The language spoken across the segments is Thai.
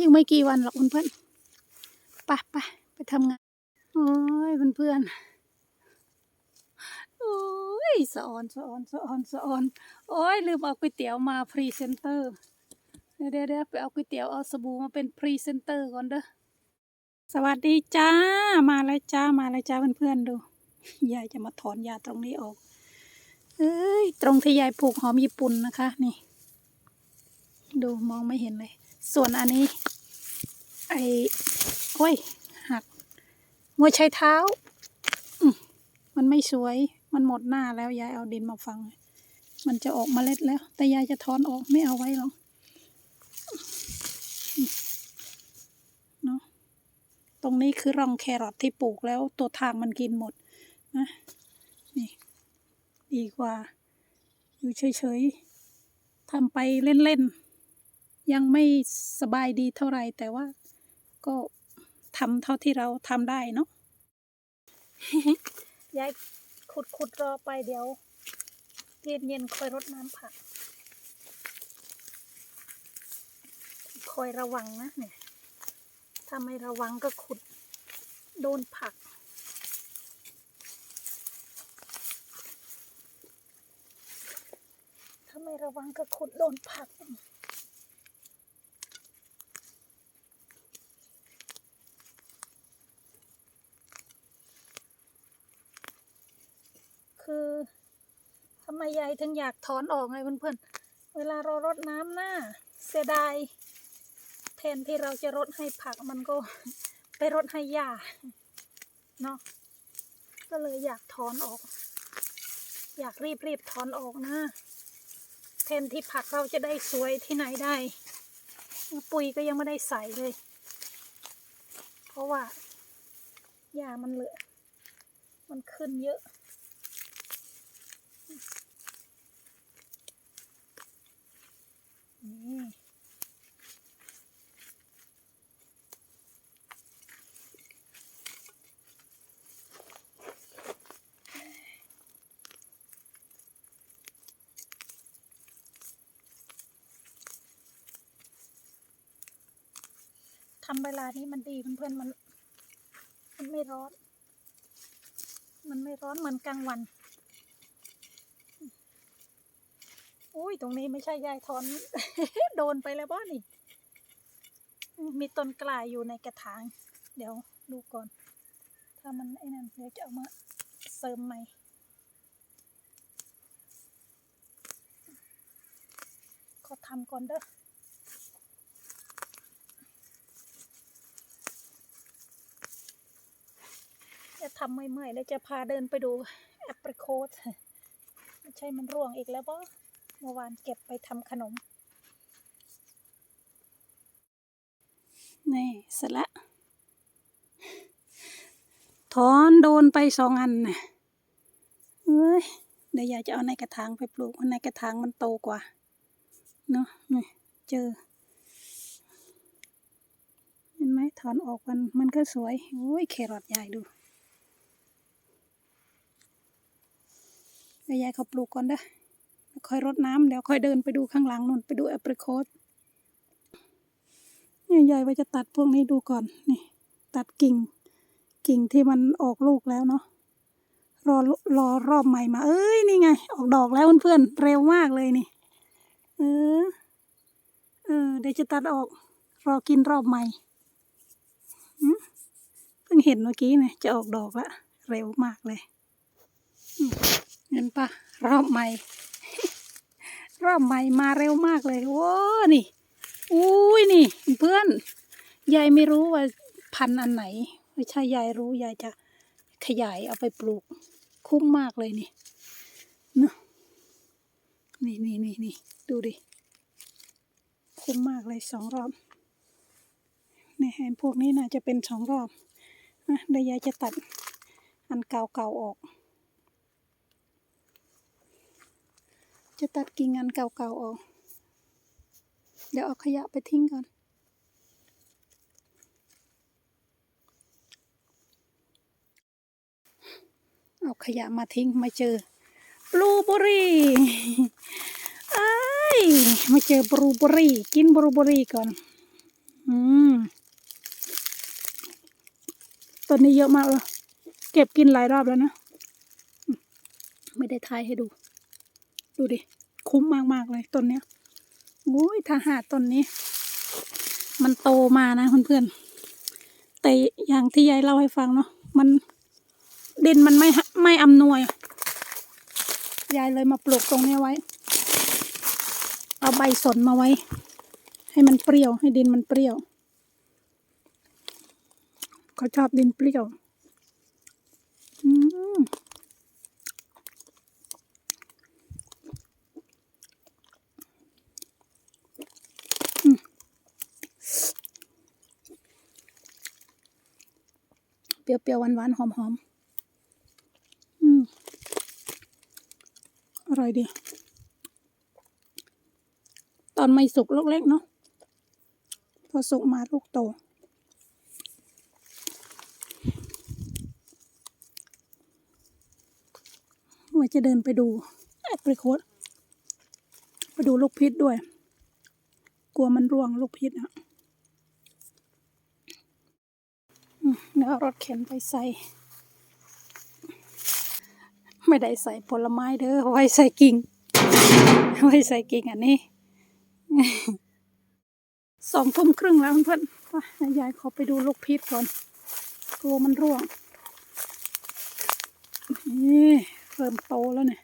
ยังไม่กี่วันหรอกเพื่อนๆไปไปไปทำงาน โอ้ยเพื่อนๆ โอ้ยสะออนสะออนสะออนสะออน โอ้ยลืมเอาก๋วยเตี๋ยวมาพรีเซนเตอร์เดี๋ยวเดี๋ยวเดี๋ยวไปเอาก๋วยเตี๋ยวเอาสบู่มาเป็นพรีเซนเตอร์ก่อนเด้อ สวัสดีจ้า มาแล้วจ้า มาแล้วจ้าเพื่อนๆดูยายจะมาถอนยาตรงนี้ออก เอ้ย ตรงที่ยายปลูกหอมญี่ปุ่นนะคะ นี่ ดูมองไม่เห็นเลย ส่วนอันนี้ ไอ้โอ้ยหักหัวใช้เท้า มันไม่สวย มันหมดหน้าแล้วยายเอาดินมาฟัง มันจะออกเมล็ดแล้ว แต่ยายจะถอนออกไม่เอาไว้หรอกเนาะตรงนี้คือร่องแครอทที่ปลูกแล้ว ตัวทางมันกินหมดนะนี่ดีกว่า อยู่เฉยๆทำไปเล่นๆ ยังไม่สบายดีเท่าไหร่แต่ว่าก็ทำเท่าที่เราทำได้เนาะ ยายขุดขุดรอไปเดี๋ยวเย็นเย็นคอยรดน้ำผัก คอยระวังนะเนี่ย ถ้าไม่ระวังก็ขุดโดนผัก ถ้าไม่ระวังก็ขุดโดนผัก คือทำไมยายถึงอยากถอนออกไงเพื่อนๆ เวลาเรารดน้ำหน้า เสียดายแทนที่เราจะรดให้ผักมันก็ไปรดให้หญ้าเนาะก็เลยอยากถอนออก อยากรีบรีบๆถอนออกนะแทนที่ผักเราจะได้สวยที่ไหนได้ ปุ๋ยก็ยังไม่ได้ใส่เลย เพราะว่าหญ้ามันเหลือ มันขึ้นเยอะ นี่ทำเวลานี้มันดีเพื่อนๆมัน มันไม่ร้อน มันไม่ร้อนเหมือนกลางวัน ยตรงนี้ไม่ใช่ยายถอน โดนไปแล้วบ้านี่ มีต้นกล้าอยู่ในกระถาง เดี๋ยวดูก่อน ถ้ามันไอ้นั่นเดี๋ยวจะเอามาเสริมใหม่ขอทำก่อนเด้อจะทำเมื่อยๆแล้วจะพาเดินไปดูแอปเปิลโคดไม่ใช่มันร่วงอีกแล้วบ่ เมื่อวานเก็บไปทำขนม นี่เสร็จละถอนโดนไปสองอันนะเอ้ยเดี๋ยวยายจะเอาในกระถางไปปลูกเพราะในกระถางมันโตกว่า เนาะนี่เจอ เห็นไหมถอนออกมันมันก็สวย โอ้ยแครอทยายดูเดี๋ยวยายเขาปลูกก่อนเด้อ ค่อยรดน้ำเดี๋ยวค่อยเดินไปดูข้างหลังนู่นไปดูแอปเปิลโคดนี่ยายว่าจะตัดพวกนี้ดูก่อนนี่ ตัดกิ่ง กิ่งที่มันออกลูกแล้วเนาะรอรอรอบใหม่มา เอ้ยนี่ไง ออกดอกแล้วเพื่อนๆเร็วมากเลยนี่ เออ เออเดี๋ยวจะตัดออก รอกินรอบใหม่เพิ่งเห็นเมื่อกี้เนี่ยจะออกดอกละเร็วมากเลยเห็นปะรอบใหม่ รอบใหม่มาเร็วมากเลยโว้นี่อุ้ยนี่เพื่อนยายไม่รู้ว่าพันธุ์อันไหน ไม่ใช่ยายรู้ยายจะขยายเอาไปปลูก คุ้มมากเลยนี่เนอะนี่นี่นี่นี่ดูดิ คุ้มมากเลยสองรอบนี่เห็นพวกนี้น่าจะเป็นสองรอบนะเดี๋ยวยายจะตัดอันเก่าๆออก จะตัดกิ่งงานเก่าๆออก เดี๋ยวเอาขยะไปทิ้งก่อน เอาขยะมาทิ้งมาเจอบลูเบอรี่ไอ้มาเจอบลูเบอรี่ กินบลูเบอรี่ก่อน อืมต้นนี้เยอะมากเลย เก็บกินหลายรอบแล้วนะ ไม่ได้ทายให้ดู ดูดิ คุ้มมากๆเลยต้นเนี้ยโอ้ยถ้าหาต้นนี้ มันโตมานะเพื่อนๆแต่อย่างที่ยายเล่าให้ฟังเนาะมันดินมันไม่ฮะไม่อำนวย ยายเลยมาปลูกตรงนี้ไว้ เอาใบสนมาไว้ ให้มันเปรี้ยว ให้ดินมันเปรี้ยวเขาชอบดินเปรี้ยว อืมอืมเปรี้ยวๆหวานๆหอมๆอืมอร่อยดี ตอนไม่สุกลูกเล็กเนาะพอสุกมาลูกโตว่าจะเดินไปดูแอปริโคตไปดูลูกพิษด้วย กลัวมันร่วงลูกพิษอะอืม เดี๋ยวเอรถเข็นไปใส่ ไม่ได้ใส่ผลไม้เด้อไว้ใส่กิ่ง ไว้ใส่กิ่งอันนี้สองทุ่มครึ่งแล้วเพื่อนๆว่ายายขอไปดูลูกพิษก่อน กลัวมันร่วง นี่เริ่มโตแล้วเนี่ย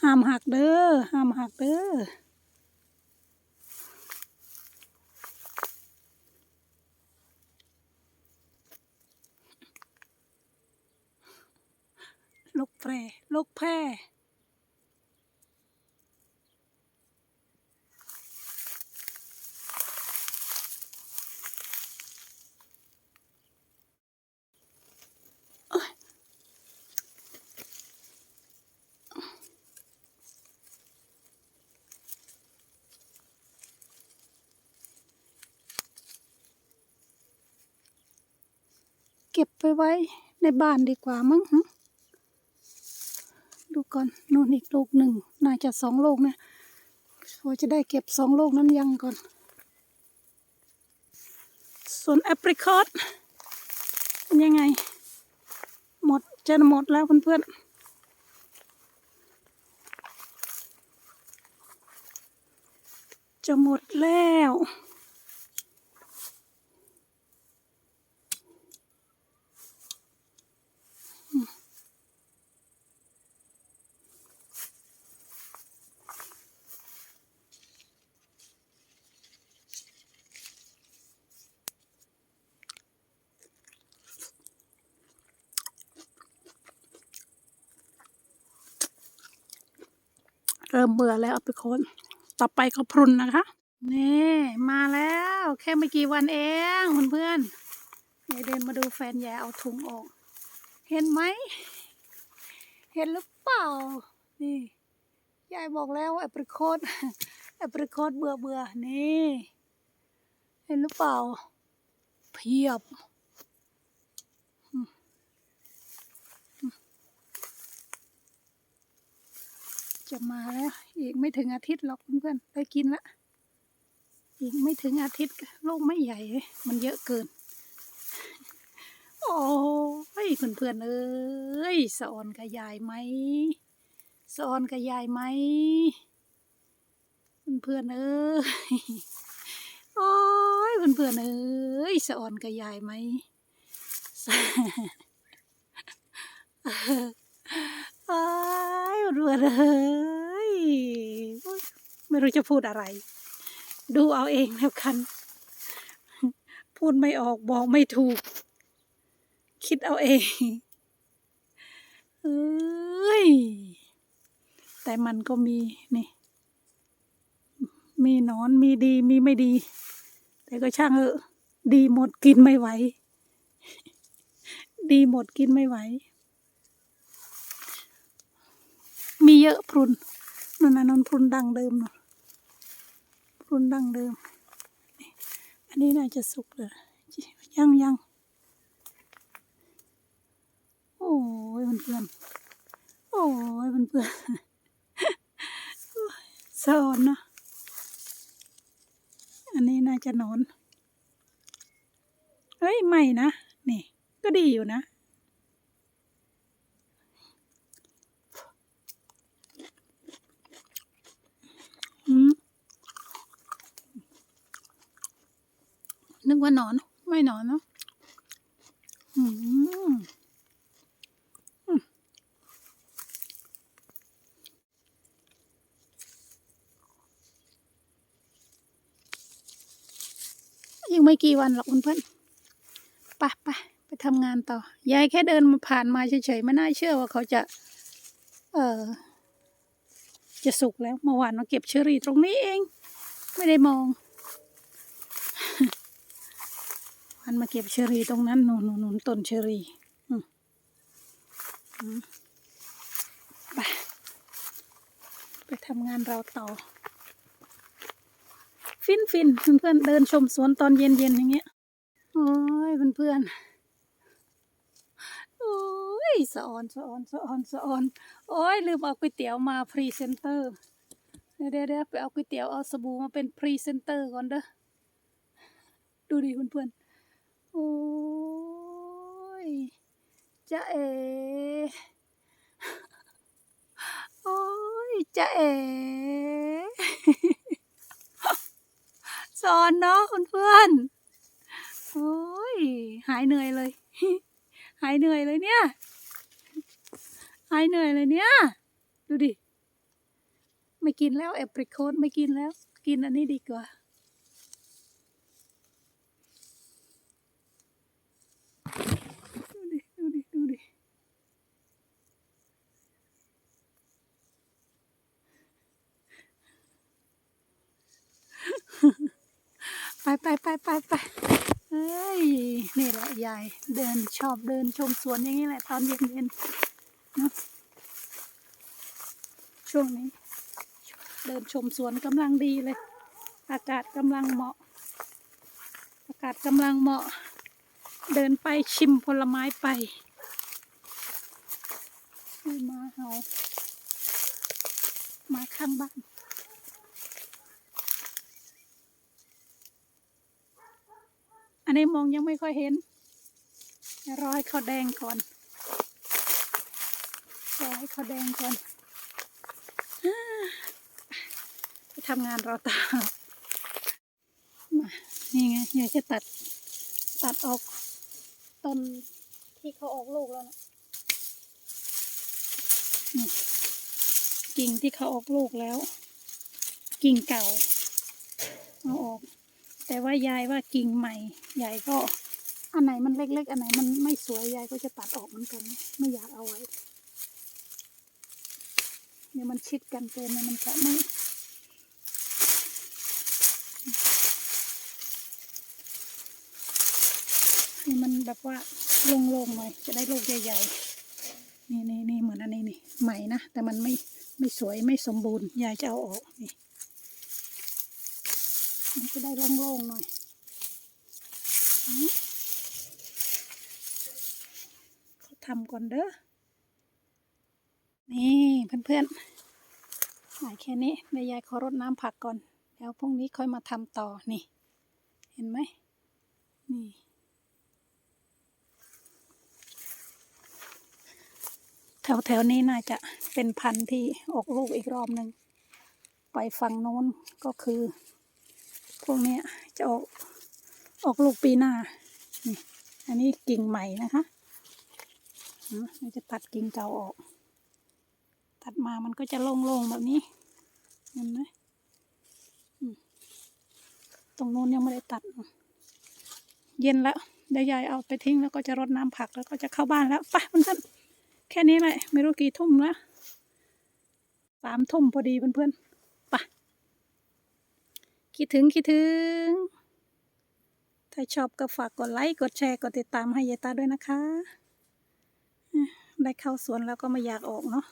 ห้ามหักเด้อ ห้ามหักเด้อ ลูกแพรลูกแพรเก็บไปไว้ในบ้านดีกว่ามั้งหึ ดูก่อนนู่นอีกลูกหนึ่งน่าจะสองลูกนะพอจะได้เก็บสองลูกนั้นยังก่อน ส่วนแอปริคอตเป็นยังไง หมดจะหมดแล้วเพื่อนๆจะหมดแล้ว เริ่มเบื่อแล้วเอาไปคน ต่อไปก็พรุนนะคะ นี่มาแล้ว แค่ไม่กี่วันเองเพื่อนๆยายเดินมาดูแฟนยายเอาถุงออก เห็นไหม เห็นหรือเปล่า นี่ยายบอกแล้วแอปริโคตแอปริโคตเบื่อเบื่อนี่ เห็นหรือเปล่า เพียบ จะมาแล้ว อีกไม่ถึงอาทิตย์หรอกเพื่อนๆได้กินละอีกไม่ถึงอาทิตย์ลูกไม่ใหญ่ มันเยอะเกิน โอ้ยเพื่อนๆเอ้ยสะออนกับยายไหมสะออนกับยายไหมเพื่อนๆเอ้ยโอ้ยเพื่อนๆเอ้ยสะออนกับยายไหม อ้ายรัวเลยไม่รู้จะพูดอะไร ดูเอาเองแล้วกัน พูดไม่ออกบอกไม่ถูก คิดเอาเองเอ้ยแต่มันก็มีนี่ มีนอนมีดีมีไม่ดี แต่ก็ช่างเออดีหมดกินไม่ไหว ดีหมดกินไม่ไหว มี เยอะพรุนนั่นน่ะนนพรุนดังเดิมเนอะพรุนดังเดิมอันนี้น่าจะสุกเลยยังยังโอ้ยเพื่อนโอ้ยเพื่อนสอนเนาะอันนี้น่าจะนอนเฮ้ยยไม่นะนี่ก็ดีอยู่นะ อืม นึก ว่านอนไม่นอนเนาะอืมอืมอีกไม่กี่วันหรอกเพื่อนๆไปไปไปทำงานต่อ ยายแค่เดินมาผ่านมาเฉยๆ ไม่น่าเชื่อว่าเขาจะ เออจะสุกแล้ว เมื่อวานมาเก็บเชอรี่ตรงนี้เอง ไม่ได้มอง มันมาเก็บเชอรี่ตรงนั้นหนูนหนูนต้นเชอรี่ไปไปทำงานเราต่อ ฟินฟินเพื่อนเพื่อนเดินชมสวนตอนเย็นเย็นอย่างเงี้ยโอ้ยเพื่อนเพื่อนโอ้ยสะออนสะออนสะออนสะออนโอ้ยลืมเอาก๋วยเตี๋ยวมาพรีเซนเตอร์เดี๋ยวเดี๋ยวไปเอาก๋วยเตี๋ยวเอาสบู่มาเป็นพรีเซนเตอร์ก่อนเด้อดูดิเพื่อนเพื่อน โอ้ยจะเอโอ้ยจะเอสอนเนาะคุณเพื่อนโอ้ยหายเหนื่อยเลย หายเหนื่อยเลยเนี่ย หายเหนื่อยเลยเนี่ย ดูดิ ไม่กินแล้วแอปริโคตไม่กินแล้ว กินอันนี้ดีกว่า ดูดิ ดูดิ ดูดิ ไปไปไปไปไปเอ้ย นี่แหละยายเดินชอบเดินชมสวนอย่างนี้แหละตอนเย็นเนอะช่วงนี้ เดินชมสวนกำลังดีเลย อากาศกำลังเหมาะ อากาศกำลังเหมาะ เดินไปชิมผลไม้ไปมาเห่ามาข้างบ้าน นนี้มองยังไม่ค่อยเห็นรอให้เขาแดงก่อนรอให้เขาแดงก่อนไปทำงานราตามานี่ไงอยากจะตัด ตัดออกต้นที่เขาออกลูกแล้วนะกิ่งที่เขาออกลูกแล้ว กิ่งเก่าเอาออก แต่ว่ายายว่ากิ่งใหม่ยายก็อันไหนมันเล็ก ๆ อันไหนมันไม่สวยยายก็จะตัดออกเหมือนกันไม่อยากเอาไว้เดี๋ยวมันชิดกันเกินเนี่ยมันจะไม่ให้มันแบบว่าโล่งๆหน่อยจะได้ลูกใหญ่ๆนี่นี่นี่เหมือนอันนี้นี่ใหม่นะแต่มันไม่ไม่สวยไม่สมบูรณ์ยายจะเอาออกนี่ มันจะได้โล่งๆหน่อยเขาทำก่อนเด้อ นี่เพื่อนๆหายแค่นี้เดี๋ยายขอรดน้ำผักก่อนเดี๋ยวพรุ่งนี้ค่อยมาทำต่อนี่ เห็นไหมนี่แถวๆนี้น่าจะเป็นพันธุ์ที่ออกลูกอีกรอบหนึ่ง ไปฝั่งโน้นก็คือ พวกนี้จะออกออกลูกปีหน้า นี่ อันนี้กิ่งใหม่นะคะเราจะตัดกิ่งเก่าออก ตัดมามันก็จะโล่งๆแบบนี้ เห็นไหมตรงโน้นยังไม่ได้ตัด เย็นแล้วเดี๋ยวยายเอาไปทิ้งแล้วก็จะรดน้ำผักแล้วก็จะเข้าบ้านแล้วไปเพื่อนๆแค่นี้แหละ ไม่รู้กี่ทุ่มแล้วสามทุ่มพอดีเพื่อนๆ คิดถึงคิดถึง ถ้าชอบก็ฝากกดไลค์กดแชร์กดติดตามให้ยายตาด้วยนะคะ ได้เข้าสวนแล้วก็ไม่อยากออกเนาะ